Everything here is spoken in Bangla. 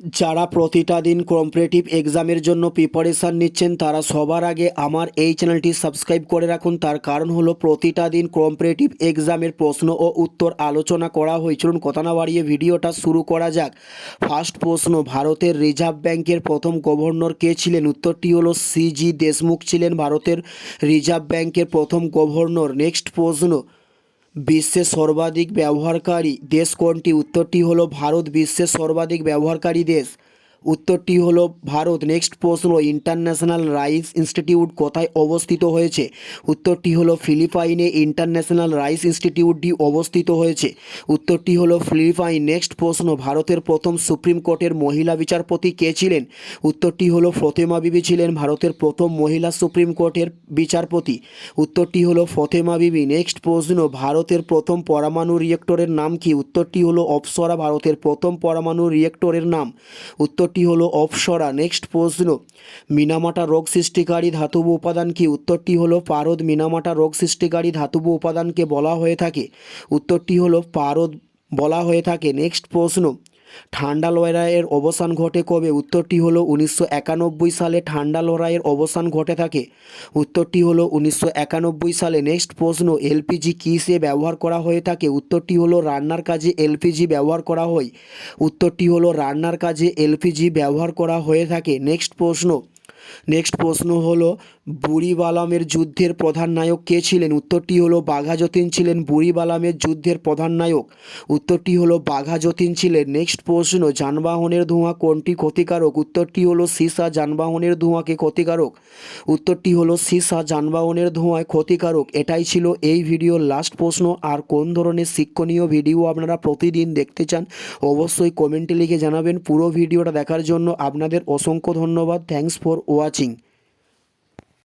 যারা প্রতিটা দিন কম্পিটিটিভ এক্সামের জন্য প্রিপারেশান নিচ্ছেন, তারা সবার আগে আমার এই চ্যানেলটি সাবস্ক্রাইব করে রাখুন। তার কারণ হলো প্রতিটা দিন কম্পিটিটিভ এক্সামের প্রশ্ন ও উত্তর আলোচনা করা হয়েছিল কথা না বাড়িয়ে ভিডিওটা শুরু করা যাক। ফার্স্ট প্রশ্ন, ভারতের রিজার্ভ ব্যাংকের প্রথম গভর্নর কে ছিলেন? উত্তরটি হলো সিজি দেশমুখ ছিলেন ভারতের রিজার্ভ ব্যাংকের প্রথম গভর্নর নেক্সট প্রশ্ন বিশ্বের সর্বাধিক ব্যবহারকারী দেশ কোনটি? উত্তরটি হলো ভারত বিশ্বের সর্বাধিক ব্যবহারকারী দেশ। উত্তরটি হলো, ভারত নেক্সট প্রশ্ন ইন্টারন্যাশনাল রাইস ইনস্টিটিউট কোথায় অবস্থিত হয়েছে? উত্তরটি হলো, ফিলিপাইনে ইন্টারন্যাশনাল রাইস ইনস্টিটিউটটি অবস্থিত হয়েছে। উত্তরটি হলো, ফিলিপাইন নেক্সট প্রশ্ন, ভারতের প্রথম সুপ্রিম কোর্টের মহিলা বিচারপতি কে ছিলেন? উত্তরটি হলো, ফতেমা বিবি ছিলেন ভারতের প্রথম মহিলা সুপ্রিম কোর্টের বিচারপতি। উত্তরটি হলো, ফতেমা বিবি নেক্সট প্রশ্ন, ভারতের প্রথম পরমাণু রিয়েক্টরের নাম কি? উত্তরটি হলো, অপসরা ভারতের প্রথম পরমাণু রিয়েক্টরের নাম। উত্তরটি হলো অপসরা। নেক্সট প্রশ্ন, মিনামাটা রোগ সৃষ্টিকারী ধাতব উপাদান কি? উত্তরটি হলো পারদ মিনামাটা রোগ সৃষ্টিকারী ধাতব উপাদানকে বলা হয়ে থাকে। উত্তরটি হলো পারদ বলা হয়ে থাকে। নেক্সট প্রশ্ন ঠান্ডা লড়াইয়ের অবসান ঘটে কবে? উত্তরটি হলো উনিশশো একানব্বই সালে ঠান্ডা লড়াইয়ের অবসান ঘটে থাকে। উত্তরটি হলো উনিশশো একানব্বই সালে নেক্সট প্রশ্ন, এলপিজি কিসে ব্যবহার করা হয়ে থাকে? উত্তরটি হলো রান্নার কাজে এলপিজি ব্যবহার করা হয়। উত্তরটি হলো রান্নার কাজে এলপিজি ব্যবহার করা হয়ে থাকে। নেক্সট প্রশ্ন নেক্সট প্রশ্ন হলো, বুড়িবালামের যুদ্ধের প্রধান নায়ক কে ছিলেন? উত্তরটি হলো বাঘা যতীন ছিলেন বুড়িবালামের যুদ্ধের প্রধান নায়ক। উত্তরটি হলো বাঘা যতীন ছিলেন। নেক্সট প্রশ্ন, যানবাহনের ধোঁয়া কোনটি ক্ষতিকারক? উত্তরটি হলো, সীসা যানবাহনের ধোঁয়াকে ক্ষতিকারক? উত্তরটি হলো, সীসা যানবাহনের ধোঁয়ায় ক্ষতিকারক। এটাই ছিল এই ভিডিওর লাস্ট প্রশ্ন। আর কোন ধরনের শিক্ষণীয় ভিডিও আপনারা প্রতিদিন দেখতে চান, অবশ্যই কমেন্টে লিখে জানাবেন। পুরো ভিডিওটা দেখার জন্য আপনাদের অসংখ্য ধন্যবাদ। Thanks for watching.